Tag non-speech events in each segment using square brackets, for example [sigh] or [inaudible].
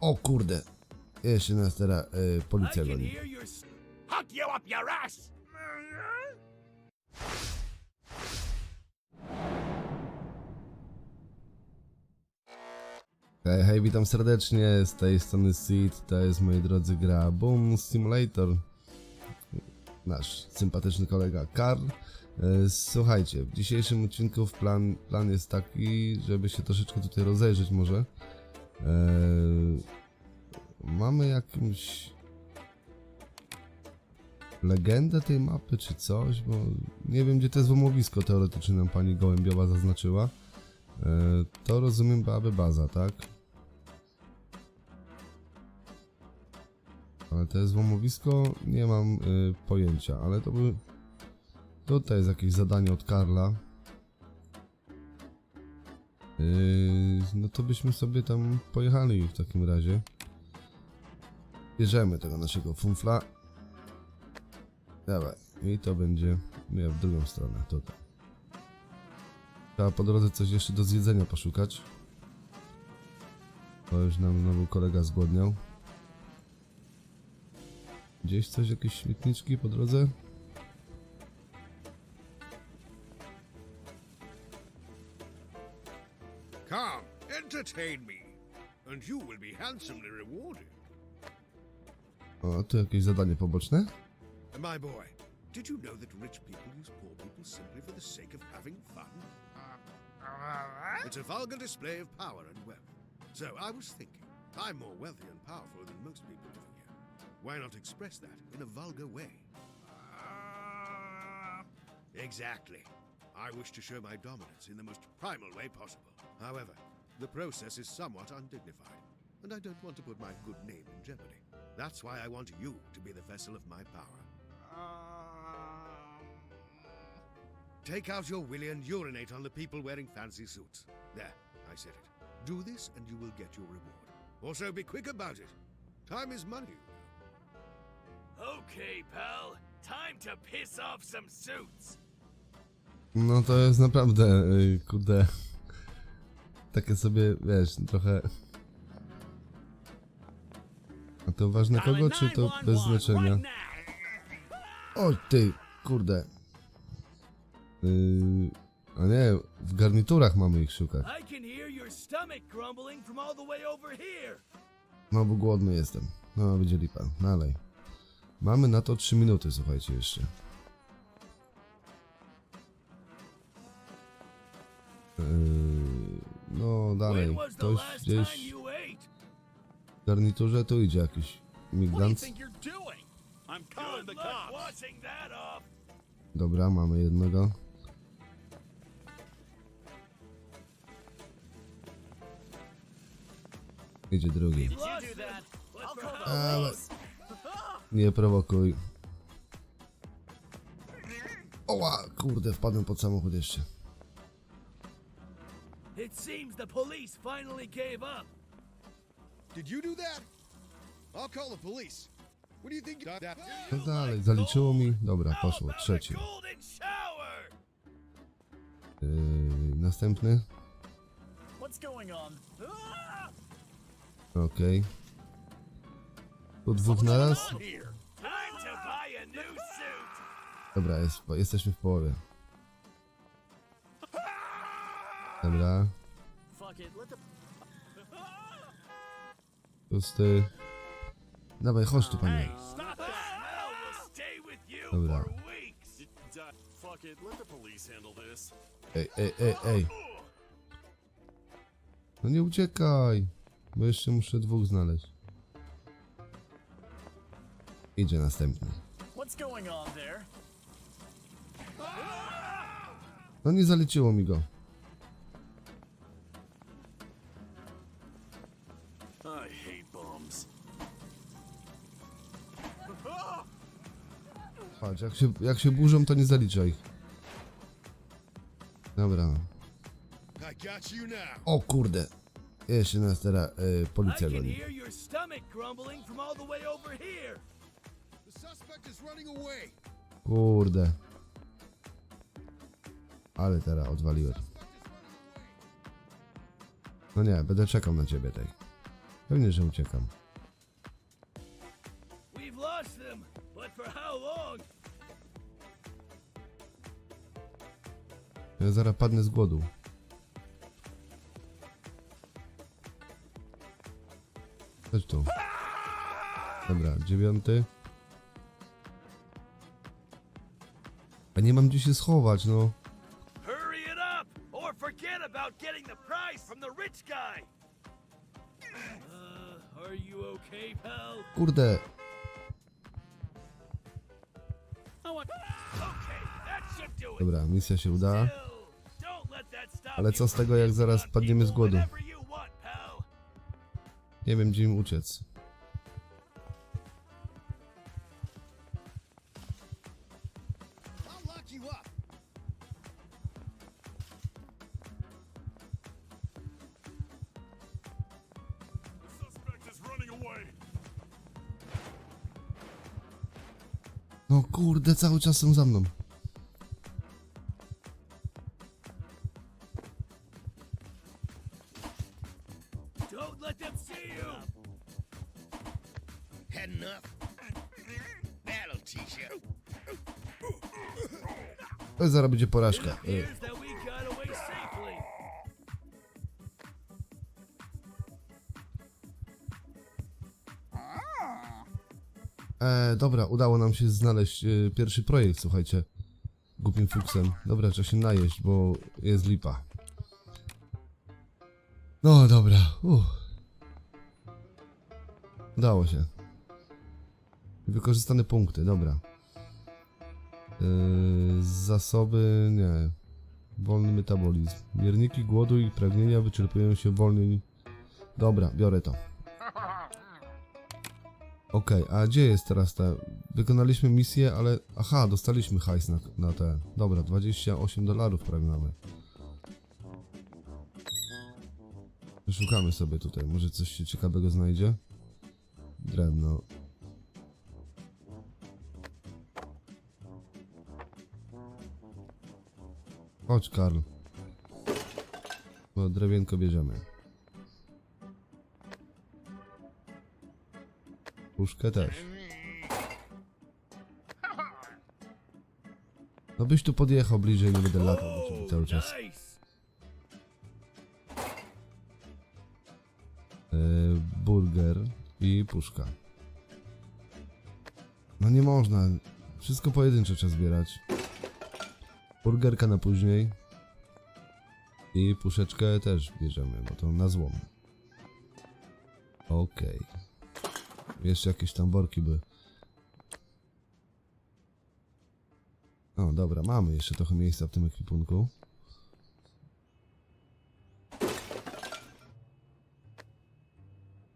O kurde. Jeszcze nas teraz y, policja I can goni. hear your. s- Huck you up your ass! Hej, hej, witam serdecznie, z tej strony Seed, to jest moi drodzy gra Boom Simulator. Nasz sympatyczny kolega Karl. E, Słuchajcie, w dzisiejszym odcinku plan, plan jest taki, żeby się troszeczkę tutaj rozejrzeć może. E, mamy jakąś legendę tej mapy czy coś, bo nie wiem gdzie to jest łomowisko teoretycznie nam pani Gołębiowa zaznaczyła. E, to rozumiem byłaby baza, tak? Ale to jest łomowisko? Nie mam y, pojęcia, ale to by... Tutaj jest jakieś zadanie od Karla. Yy, no to byśmy sobie tam pojechali w takim razie. Bierzemy tego naszego funfla. Dawaj. I to będzie... Nie, w drugą stronę, tutaj. Trzeba po drodze coś jeszcze do zjedzenia poszukać. Bo już nam znowu kolega zgłodniał. Gdzieś coś, jakieś śmietniczki po drodze? Entertain me, and you will be handsomely rewarded. O, tu jakieś zadanie poboczne? My boy, did you know that rich people use poor people simply for the sake of having fun? It's a vulgar display of power and wealth. So I was thinking, I'm more wealthy and powerful than most people living here. Why not express that in a vulgar way? Exactly. I wish to show my dominance in the most primal way possible. However, the process is somewhat undignified, and I don't want to put my good name in jeopardy. That's why I want you to be the vessel of my power. Uh. Take out your willy and urinate on the people wearing fancy suits. There, I said it. Do this and you will get your reward. Also, be quick about it. Time is money. Okay, pal. Time to piss off some suits. No to jest naprawdę, y, kurde, takie sobie, wiesz, trochę... A to ważne kogo, czy to bez znaczenia? O ty, kurde. Yy, a nie, w garniturach mamy ich szukać. No bo głodny jestem. No będzie lipa, dalej. Mamy na to 3 minuty, słuchajcie jeszcze. Calling Good the luck cops. washing that off. Dobra, mamy jednego. Idzie drugi. Ale... Nie prowokuj. Oła, kurde, wpadłem pod samochód jeszcze. It seems the police finally gave up. Did you do that? I'll call the police. What do you think? That No dalej, zaliczyło mi. Dobra, poszło, trzeci. Yy, następny. Okej. Tu dwóch naraz. Here. Time to buy a new suit. Dobra, jest, jesteśmy w połowie. Dobra, pusty. Dawaj, chodź tu, panie. Dobra. Ej, ej, ej, ej. No nie uciekaj. Bo jeszcze muszę dwóch znaleźć. Idzie następny. No nie zaliczyło mi go. Patrz, jak się, jak się burzą, to nie zalicza ich. Dobra. O kurde. Jeszcze nas teraz y, policja goni. Kurde. Ale teraz odwaliłem. No nie, będę czekał na ciebie tej. Pewnie, że uciekam. We've lost them, but for how long? Ja zaraz padnę z głodu. Chodź tu. Dobra, dziewiąty. A nie mam gdzie się schować, no. Hurry it up, or forget about getting the prize from the rich guy. Uh, are you okay, pal? Kurde, dobra, misja się uda. Ale co z tego, jak zaraz padniemy z głodu? Nie wiem, gdzie im uciec. No kurde, cały czas są za mną. To zaraz będzie porażka. E, dobra, udało nam się znaleźć e, pierwszy projekt, słuchajcie. Głupim fuksem. Dobra, trzeba się najeść, bo jest lipa. No dobra, uff. Udało się. Wykorzystane punkty, dobra. Yy, zasoby, nie. Wolny metabolizm. Mierniki głodu i pragnienia wyczerpują się wolniej. Dobra, biorę to. Okej, a gdzie jest teraz te... Wykonaliśmy misję, ale... Aha, dostaliśmy hajs na, na te... Dobra, 28 dolarów prawie mamy. Szukamy sobie tutaj, może coś się ciekawego znajdzie? Drewno. Chodź, Karl. Bo drewienko bierzemy. Puszkę też. No byś tu podjechał bliżej, nie będę latał do ciebie cały czas. E, burger i puszka. No nie można. Wszystko pojedynczo trzeba zbierać. Burgerka na później. I puszeczkę też bierzemy, bo to na złom. Okej. Jeszcze jakieś tam worki by. O, dobra, mamy jeszcze trochę miejsca w tym ekwipunku.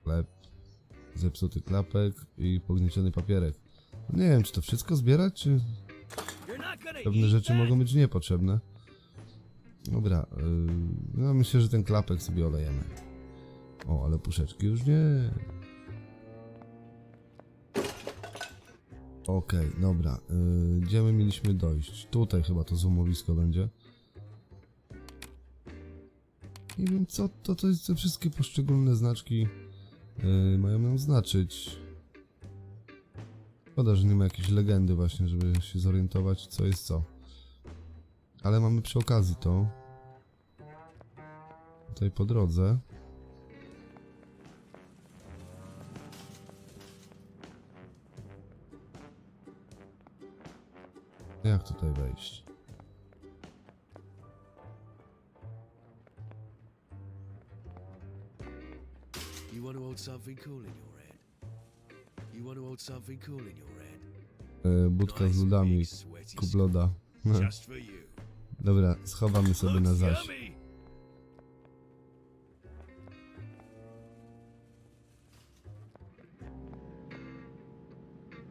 Chleb, zepsuty klapek i pognieciony papierek. Nie wiem, czy to wszystko zbierać, czy pewne rzeczy that? mogą być niepotrzebne. Dobra, yy, no myślę, że ten klapek sobie olejemy. O, ale puszeczki już nie. Okej, dobra. Yy, gdzie my mieliśmy dojść? Tutaj chyba to złomowisko będzie. Nie wiem, co to, to jest te wszystkie poszczególne znaczki yy, mają nam znaczyć. Szkoda, że nie ma jakiejś legendy właśnie, żeby się zorientować, co jest co. Ale mamy przy okazji to. Tutaj po drodze. Jak tutaj wejść? You want to hold something cool in your E, budka z ludami. Kup loda. [laughs] Dobra, schowamy sobie na zaś.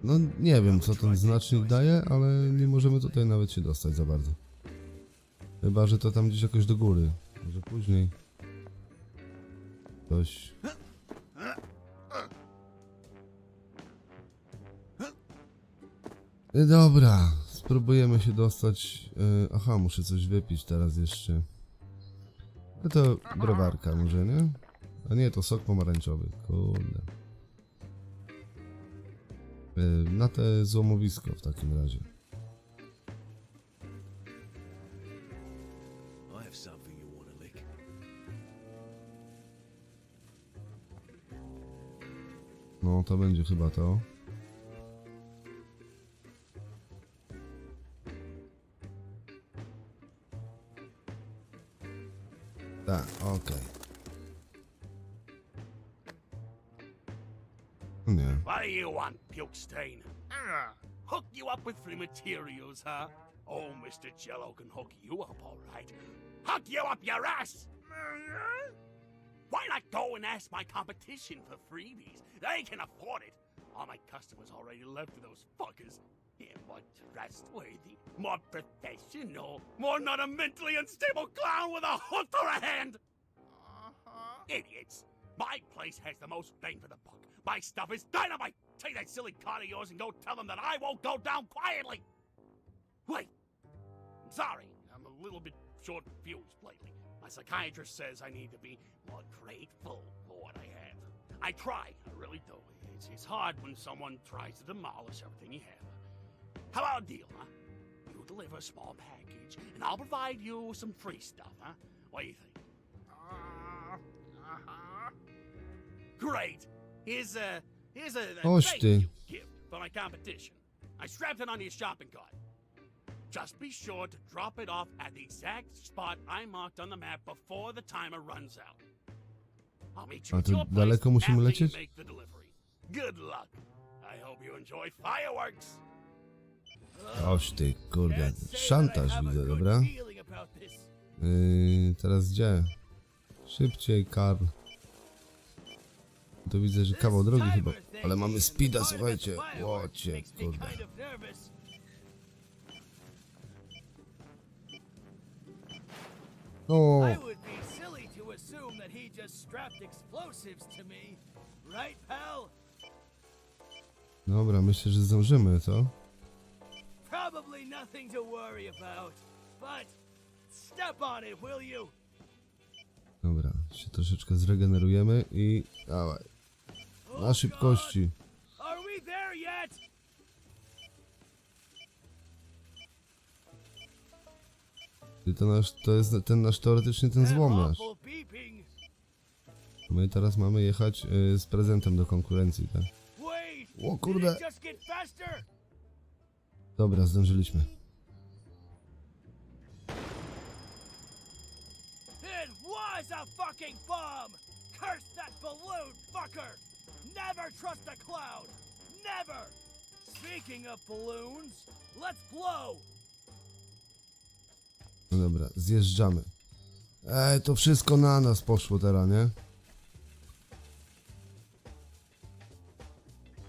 No nie wiem co ten znacznik daje, ale nie możemy tutaj nawet się dostać za bardzo. Chyba, że to tam gdzieś jakoś do góry. Może później. Coś. Dobra, spróbujemy się dostać. e, Aha, muszę coś wypić teraz jeszcze. No to browarka może, nie? A nie, to sok pomarańczowy. Kurde. Y, Na te złomowisko w takim razie. No, to będzie chyba to. Ah, hook you up with free materials, huh? Oh, Mr. Jello can hook you up, all right. Hook you up your ass! Why not go and ask my competition for freebies? They can afford it. All my customers already left for those fuckers. Yeah, more trustworthy, more professional, more not a mentally unstable clown with a hook or a hand. Idiots. My place has the most bang for the buck. My stuff is dynamite. Take that silly card of yours and go tell them that I won't go down quietly. Wait. I'm sorry. I'm a little bit short fused lately. My psychiatrist says I need to be more grateful for what I have. I try. I really do. It's, it's hard when someone tries to demolish everything you have. How about a deal, huh? You deliver a small package, and I'll provide you with some free stuff, huh? What do you think? Uh-huh. Great. Here's a here's a, a Oś ty. gift for my competition. I strapped it onto your shopping cart. Just be sure to drop it off at the exact spot I marked on the map before the timer runs out. I'll meet you A at to your place daleko musimy after you lecieć? make the delivery. Good luck. I hope you enjoy fireworks. Oś ty, kurde. Szantaż widzę, dobra? Yy, teraz gdzie? Szybciej, Karl. Tu widzę, że kawał drogi chyba. Ale mamy speeda, słuchajcie. Łocie, kurde. O, to to pal? dobra, myślę, że zdążymy, co? Probably nothing to worry about. But step on it, will you? Dobra, się troszeczkę zregenerujemy i... Dawaj. Na szybkości. Are we there yet? I to, nasz, to jest ten nasz teoretycznie ten beeping. My teraz mamy jechać y, z prezentem do konkurencji, tak? O kurde. Dobra, zdążyliśmy. It was a fucking bomb! Curse that balloon, fucker! Never trust a cloud! Never! Speaking of balloons, let's blow! No dobra, zjeżdżamy. Ej, to wszystko na nas poszło teraz, nie?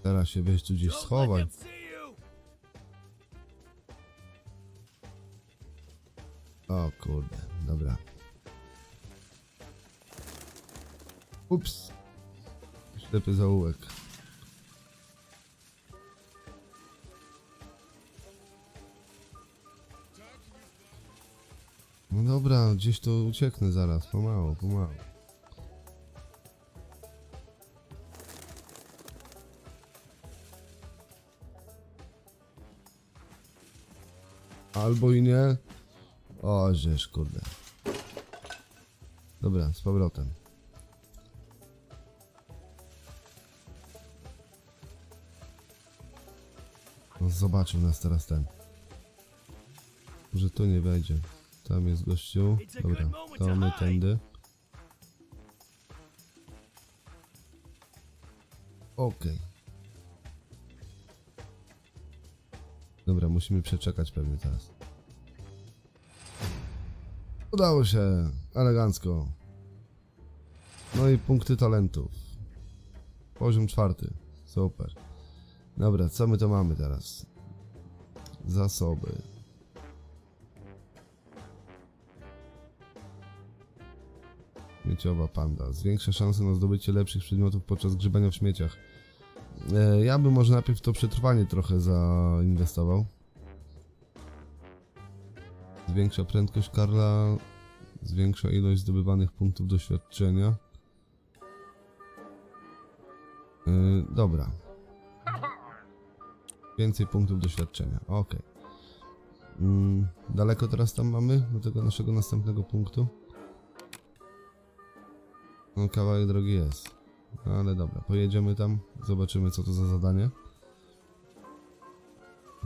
Teraz się weź tu gdzieś schowaj. O kurde, dobra. Ups. Ślepy zaułek. No dobra, gdzieś to ucieknę zaraz, pomału, pomału. Albo i nie. O, żeż, kurde. Dobra, z powrotem. Zobaczył nas teraz ten. Że tu nie wejdzie. Tam jest gościu. Dobra, to my tędy. Okej. Dobra, musimy przeczekać pewnie teraz. Udało się, elegancko. No i punkty talentów. Poziom czwarty. Super. Dobra, co my to mamy teraz? Zasoby. Śmieciowa panda. Zwiększa szanse na zdobycie lepszych przedmiotów podczas grzebania w śmieciach. E, ja bym może najpierw to przetrwanie trochę zainwestował. Zwiększa prędkość Karla, zwiększa ilość zdobywanych punktów doświadczenia. Yy, dobra. Więcej punktów doświadczenia. Okej. Mm, daleko teraz tam mamy do tego naszego następnego punktu? No kawałek drogi jest. No, ale dobra, pojedziemy tam, zobaczymy co to za zadanie.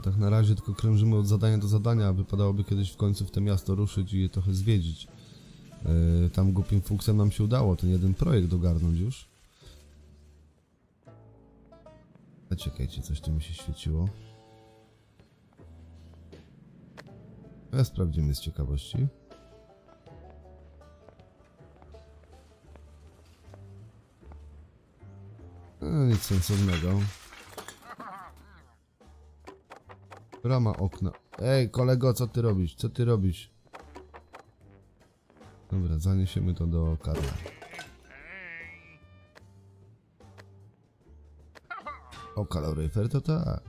Tak na razie tylko krążymy od zadania do zadania, wypadałoby kiedyś w końcu w to miasto ruszyć i je trochę zwiedzić. Yy, tam głupim fuksem nam się udało ten jeden projekt ogarnąć już. A czekajcie, coś tu mi się świeciło. Ja sprawdzimy z ciekawości. No, nic sensownego. Rama okna. Ej, kolego, co ty robisz? Co ty robisz? Dobra, zaniesiemy to do Karla. O, kaloryfer to tak.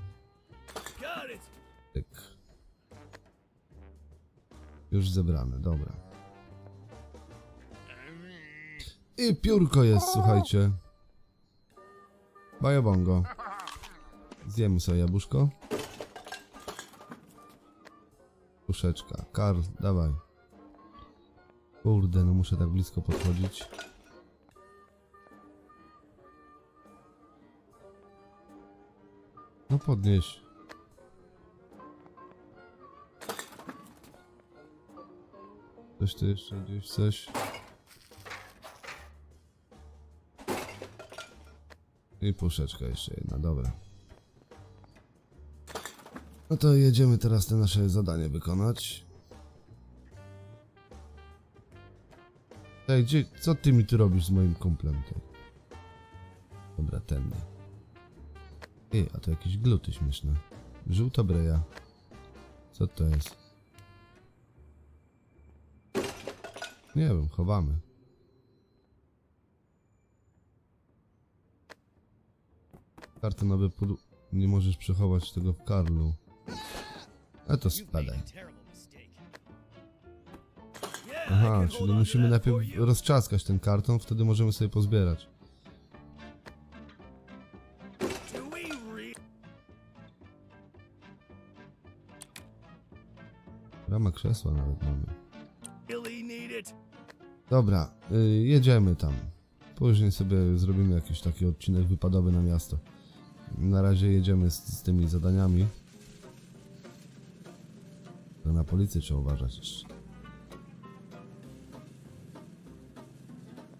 Tyk. Już zebrane, dobra. I piórko jest, słuchajcie. Bajobongo. Zjemy sobie jabłuszko. Puszeczka. Karl, dawaj. Kurde, no muszę tak blisko podchodzić. No podnieś. Coś tu jeszcze gdzieś coś. I puszeczka jeszcze jedna, dobra. No to jedziemy teraz te nasze zadanie wykonać. Ej, gdzie, co ty mi tu robisz z moim kumplem? Ty? Dobra, tędy. Ej, a to jakieś gluty śmieszne. Żółta breja. Co to jest? Nie wiem, chowamy. Kartonowy pudł... Nie możesz przechować tego w Karlu. A to spadaj. Aha, czyli musimy najpierw roztrzaskać ten karton, wtedy możemy sobie pozbierać. Rama krzesła nawet mamy. Dobra, y, jedziemy tam. Później sobie zrobimy jakiś taki odcinek wypadowy na miasto. Na razie jedziemy z, z tymi zadaniami. To na policję trzeba uważać jeszcze.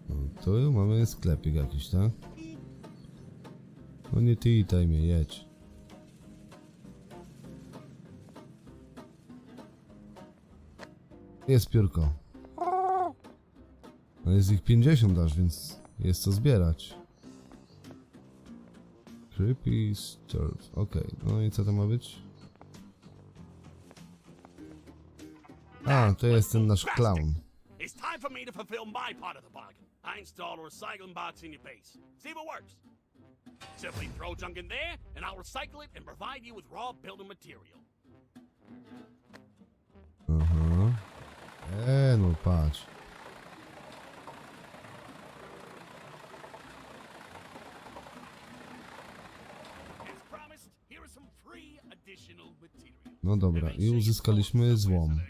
No, tu mamy sklepik jakiś, tak? No nie ty i tajmie, jedź. Jest piórko. No jest ich 50 aż, więc jest co zbierać. Creepy Sturf. Okej, no i co to ma być? A, to jest ten nasz clown. It's time for me to fulfill my part of the bargain. I install a recycling box in your base. See it works. Simply throw junk in there, and I'll recycle it and provide you with raw building material. Aha. Free additional material. No dobra, i uzyskaliśmy złom.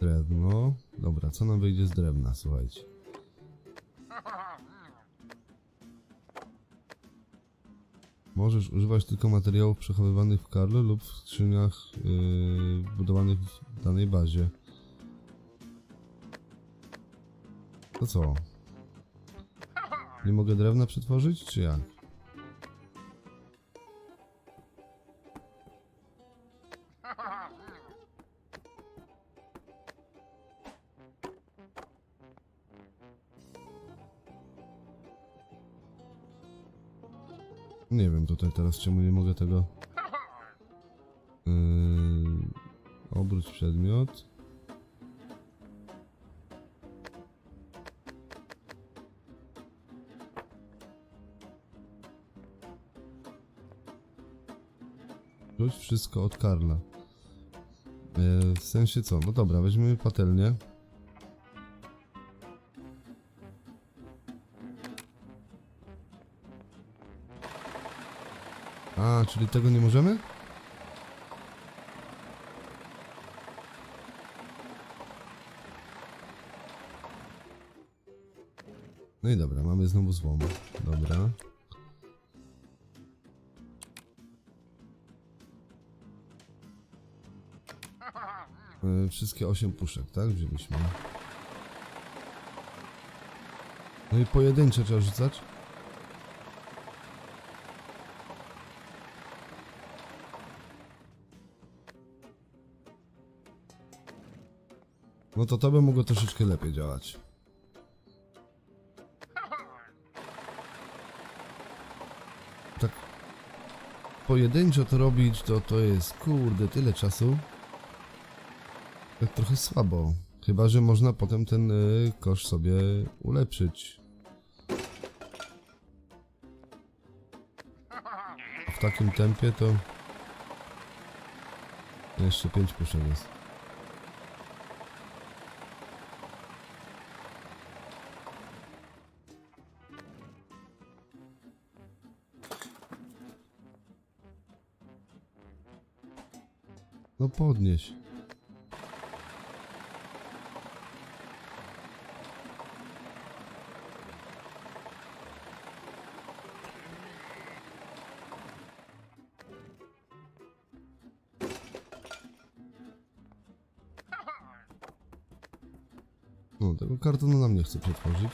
Drewno. Dobra, co nam wyjdzie z drewna, słuchajcie. [laughs] Możesz używać tylko materiałów przechowywanych w Karlu lub w skrzyniach yy, budowanych w danej bazie. To co? Nie mogę drewna przetworzyć, czy jak? Nie wiem tutaj teraz czemu nie mogę tego. Yy, obróć przedmiot. Rzuć wszystko od Karla. Yy, w sensie co? No dobra, weźmiemy patelnię. Czyli tego nie możemy? No i dobra, mamy znowu złom. Dobra. Wszystkie 8 puszek, tak? Wzięliśmy. No i pojedyncze trzeba rzucać. No to to by mogło troszeczkę lepiej działać. Tak pojedynczo to robić, to to jest kurde tyle czasu. Tak trochę słabo. Chyba, że można potem ten y, kosz sobie ulepszyć. W takim tempie to... Jeszcze 5 puszek jest. No podnieś. No, tego kartonu nam nie chce przetworzyć.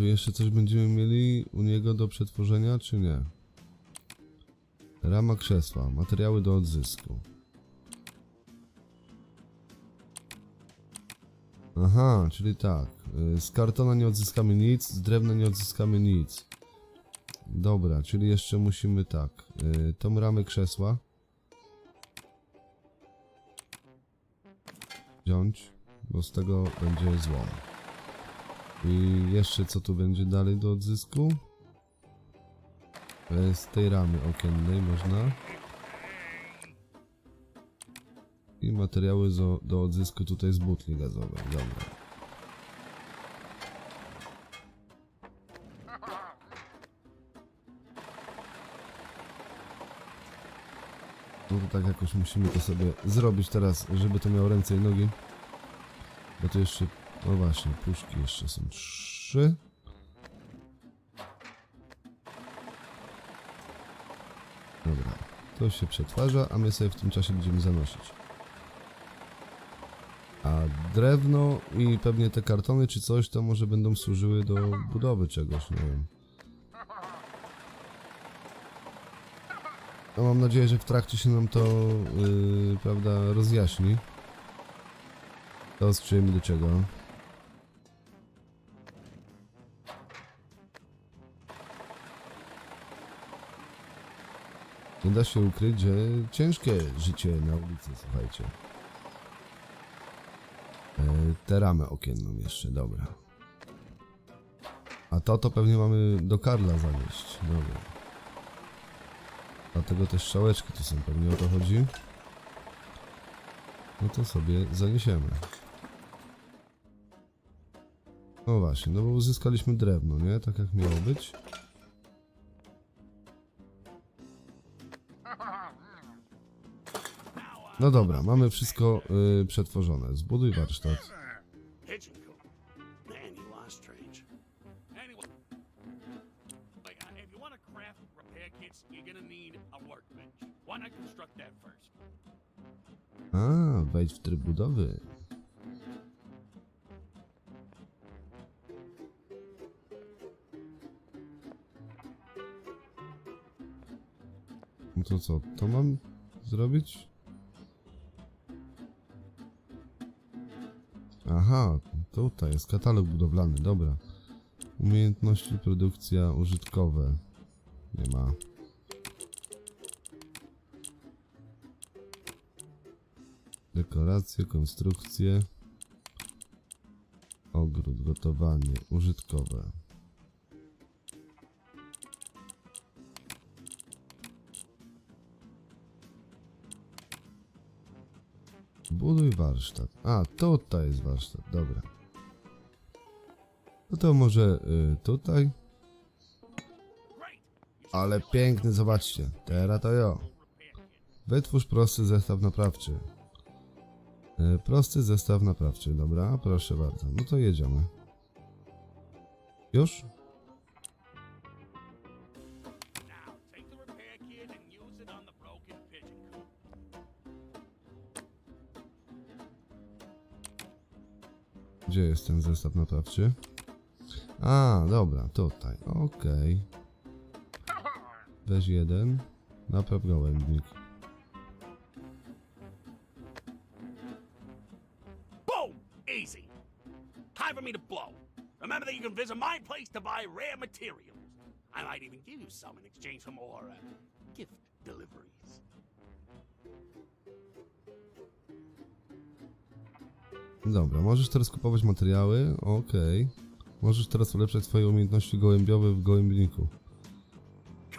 Tu jeszcze coś będziemy mieli u niego do przetworzenia, czy nie? Rama krzesła, materiały do odzysku. Aha, czyli tak. y, Z kartona nie odzyskamy nic, z drewna nie odzyskamy nic. Dobra, czyli jeszcze musimy tak. y, Tą ramę krzesła. Wziąć, bo z tego będzie złom. I jeszcze co tu będzie dalej do odzysku? E, Z tej ramy okiennej można. I materiały zo, do odzysku tutaj z butli gazowej. Dobra. No to tak jakoś musimy to sobie zrobić teraz, żeby to miało ręce i nogi. Bo to jeszcze, no właśnie, puszki jeszcze są trzy. Dobra, to się przetwarza, a my sobie w tym czasie będziemy zanosić. A drewno i pewnie te kartony czy coś to może będą służyły do budowy czegoś, nie wiem. No mam nadzieję, że w trakcie się nam to, yy, prawda, rozjaśni. To sprzyjemy do czego. Nie da się ukryć, że ciężkie życie na ulicy, słuchajcie. E, tę ramę okienną jeszcze, dobra. A to to pewnie mamy do Karla zanieść, dobra. Dlatego też strzałeczki tu są, pewnie o to chodzi. No to sobie zaniesiemy. No właśnie, no bo uzyskaliśmy drewno, nie? Tak jak miało być. No dobra, mamy wszystko y, przetworzone. Zbuduj warsztat. Pigeon coop. Man, you are to co, to mam zrobić? Aha, tutaj jest katalog budowlany, dobra. Umiejętności, produkcja, użytkowe. Nie ma. Dekoracje, konstrukcje. Ogród, gotowanie, użytkowe. Buduj warsztat. A, tutaj jest warsztat, dobra. No to może y, tutaj. Ale piękny, zobaczcie. Teraz to jo. Wytwórz prosty zestaw naprawczy. Y, prosty zestaw naprawczy, dobra, proszę bardzo. No to jedziemy. Już? Gdzie jest ten zestaw naprawczy? A, dobra, tutaj. Okej. Weź jeden. Napraw gołębnik. Easy. Time for me to blow. Remember that you can visit my place to buy rare materials. I might even give you some in exchange for more uh, gift deliveries. Dobra, możesz teraz kupować materiały. Okej. Możesz teraz ulepszać swoje umiejętności gołębiowe w gołębniku.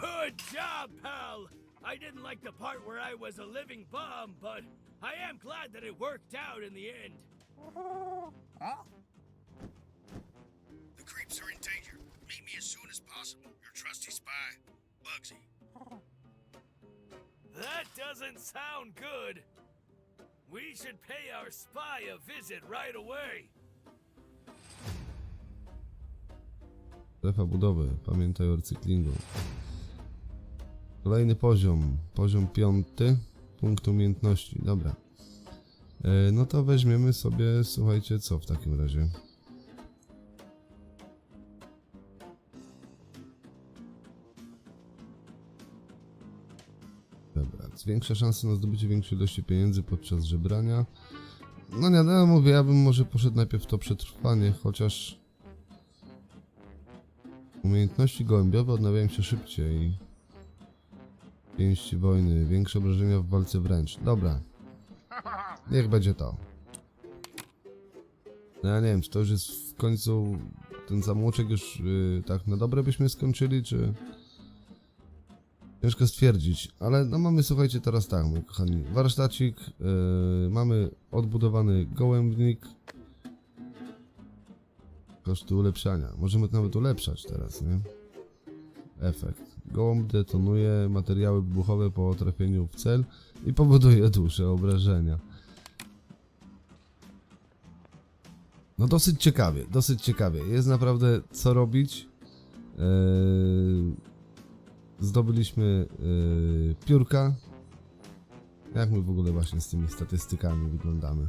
Good job, pal! I didn't like the part where I was a living bomb, but I am glad that it worked out in the end. The creeps are in danger. Meet me as soon as possible. Your trusty spy, Bugsy. That doesn't sound good. We should pay our spy a visit right away. Strefa budowy. Pamiętaj o recyklingu. Kolejny poziom. Poziom piąty. Punkt umiejętności. Dobra. E, no to weźmiemy sobie, słuchajcie, co w takim razie? Zwiększa szanse na zdobycie większej ilości pieniędzy podczas żebrania. No nie, no mówię, ja bym może poszedł najpierw w to przetrwanie, chociaż umiejętności gołębiowe odnawiają się szybciej. Pięści wojny, większe obrażenia w walce wręcz. Dobra, niech będzie to. No ja nie wiem, czy to już jest w końcu ten zamłoczek już yy, tak na dobre byśmy skończyli, czy... Ciężko stwierdzić, ale no mamy, słuchajcie, teraz tak, mój kochani, warsztacik, yy, mamy odbudowany gołębnik, koszty ulepszania. Możemy to nawet ulepszać teraz, nie? Efekt. Gołąb detonuje materiały wybuchowe po trafieniu w cel i powoduje duże obrażenia. No dosyć ciekawie, dosyć ciekawie. Jest naprawdę co robić. Eee, zdobyliśmy eee, piórka. Jak my w ogóle właśnie z tymi statystykami wyglądamy?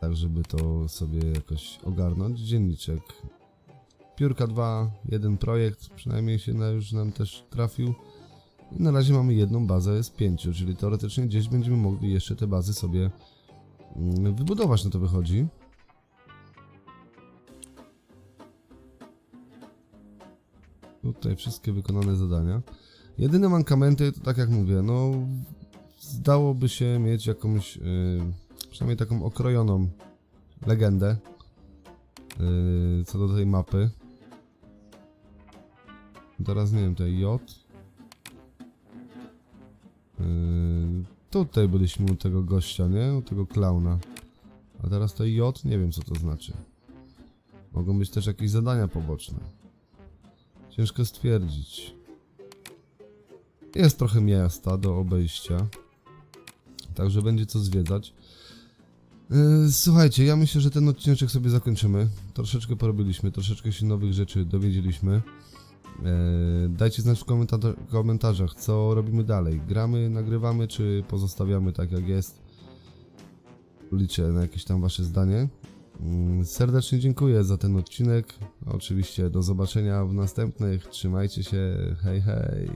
Tak, żeby to sobie jakoś ogarnąć. Dzienniczek. Piórka 2, jeden projekt, przynajmniej się na, już nam też trafił. I na razie mamy jedną bazę z pięciu, czyli teoretycznie gdzieś będziemy mogli jeszcze te bazy sobie mm, wybudować, no to wychodzi. Tutaj wszystkie wykonane zadania. Jedyne mankamenty to tak jak mówię, no zdałoby się mieć jakąś, yy, przynajmniej taką okrojoną legendę yy, co do tej mapy. Teraz nie wiem, tutaj J. Yy, tutaj byliśmy u tego gościa, nie? U tego klauna. A teraz to J, nie wiem co to znaczy. Mogą być też jakieś zadania poboczne. Ciężko stwierdzić. Jest trochę miasta do obejścia. Także będzie co zwiedzać. Yy, Słuchajcie, ja myślę, że ten odcinek sobie zakończymy. Troszeczkę porobiliśmy, troszeczkę się nowych rzeczy dowiedzieliśmy. Yy, Dajcie znać w komenta- komentarzach, co robimy dalej. Gramy, nagrywamy, czy pozostawiamy tak jak jest. Liczę na jakieś tam wasze zdanie. Yy, Serdecznie dziękuję za ten odcinek. Oczywiście do zobaczenia w następnych. Trzymajcie się. Hej, hej.